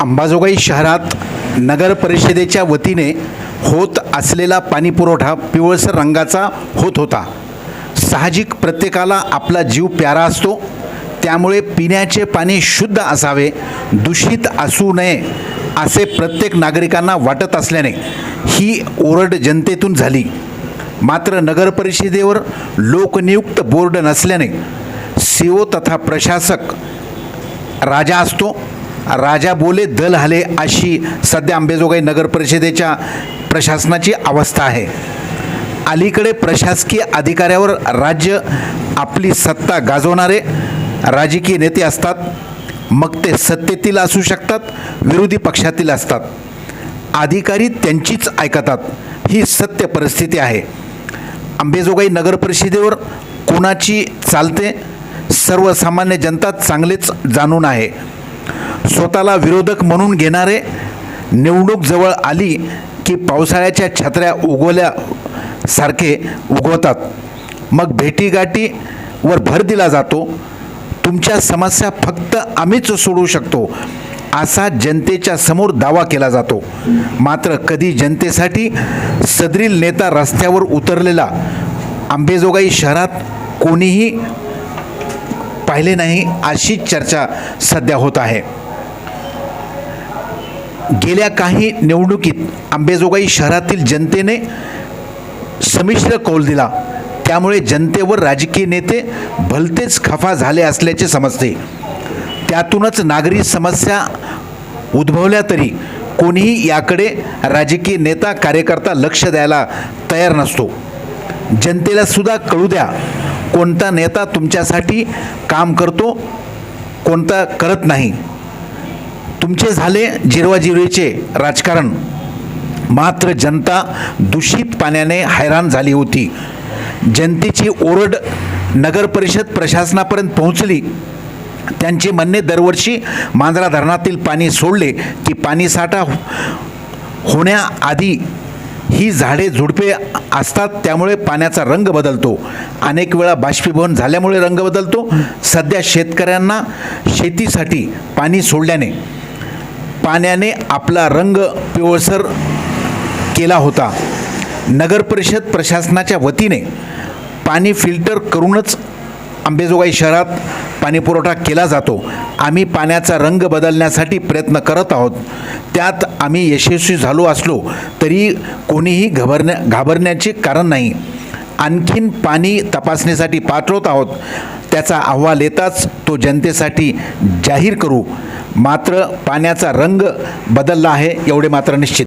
अंबाजोगाई शहरात नगर परिषदेच्या वतीने होत असलेला पाणीपुरवठा पिवळसर रंगाचा होत होता. साहजिक प्रत्येकाला आपला जीव प्यारा असतो. त्यामुळे पिण्याचे पाणी शुद्ध असावे दूषित असू नये असे प्रत्येक नागरिकांना वाटत असल्याने ही ओरड जनतेतून झाली. मात्र नगर परिषदेवर लोकनियुक्त बोर्ड नसल्याने सीओ तथा प्रशासक राजा असतो. राजा बोले दल हले अशी सध्या अंबेजोगाई नगर परिषदेच्या प्रशासनाची अवस्था आहे. अलीकडे प्रशासकीय अधिकाऱ्यावर राज्य आपली सत्ता गाजवणारे राजकीय नेते असतात. मग ते सत्तेतील असू शकतात विरोधी पक्षातील असतात. अधिकारी त्यांचीच ऐकतात. ही सत्य परिस्थिती आहे. अंबेजोगाई नगर परिषदेवर कोणाची चालते? सर्वसामान्य जनता चांगलेच जाणून आहे. स्वतःला विरोधक म्हणून घेणारे निवडणूक जवळ आली की पावसाळ्याच्या छत्र्या उगवल्यासारखे उगवतात. मग भेटीगाठीवर भर दिला जातो. तुमच्या समस्या फक्त आम्हीच सोडवू शकतो असा जनतेच्या समोर दावा केला जातो. मात्र कधी जनतेसाठी सदरील नेता रस्त्यावर उतरलेला आंबेजोगाई शहरात कोणीही पाहिले नाही अशी चर्चा सध्या होत आहे. गेल्या काही निवडणुकीत अंबेजोगाई शहरातील जनतेने संमिश्र कौल दिला. त्यामुळे जनतेवर राजकीय नेते भलतेच खफा झाले असल्याचे समजते. त्यातूनच नागरी समस्या उद्भवल्या तरी कोणीही याकडे राजकीय नेता कार्यकर्ता लक्ष द्यायला तयार नसतो. जनतेला सुद्धा कळू द्या कोणता नेता तुमच्यासाठी काम करतो कोणता करत नाही. तुमचे झाले जिरवाजिरवीचे राजकारण. मात्र जनता दूषित पाण्याने हैराण झाली होती. जनतेची ओरड नगर परिषद प्रशासनापर्यंत पोहोचली. त्यांचे म्हणणे दरवर्षी मांजरा धरणातील पाणी सोडले की पाणीसाठा हो-, होण्याआधी ही झाडे झुडपे असतात त्यामुळे पाण्याचा रंग बदलतो. अनेक वेळा बाष्पीभवन झाल्यामुळे रंग बदलतो. सध्या शेतकऱ्यांना शेतीसाठी पाणी सोडल्याने पाण्याने आपला रंग पिवळसर केला होता. नगरपरिषद प्रशासनाच्या वतीने पाणी फिल्टर करूनच अंबेजोगाई शहरात पाणीपुरवठा केला जातो. आम्ही पाण्याचा रंग बदलण्यासाठी प्रयत्न करत आहोत. त्यात आम्ही यशस्वी झालो असलो तरी कोणीही घाबरण्या घाबरण्याचे कारण नाही. आणखीन पाणी तपासणीसाठी पाठवत आहोत. त्याचा अहवाल येताच तो जनतेसाठी जाहीर करू. मात्र पाण्याचा रंग बदलला आहे एवढे मात्र निश्चित.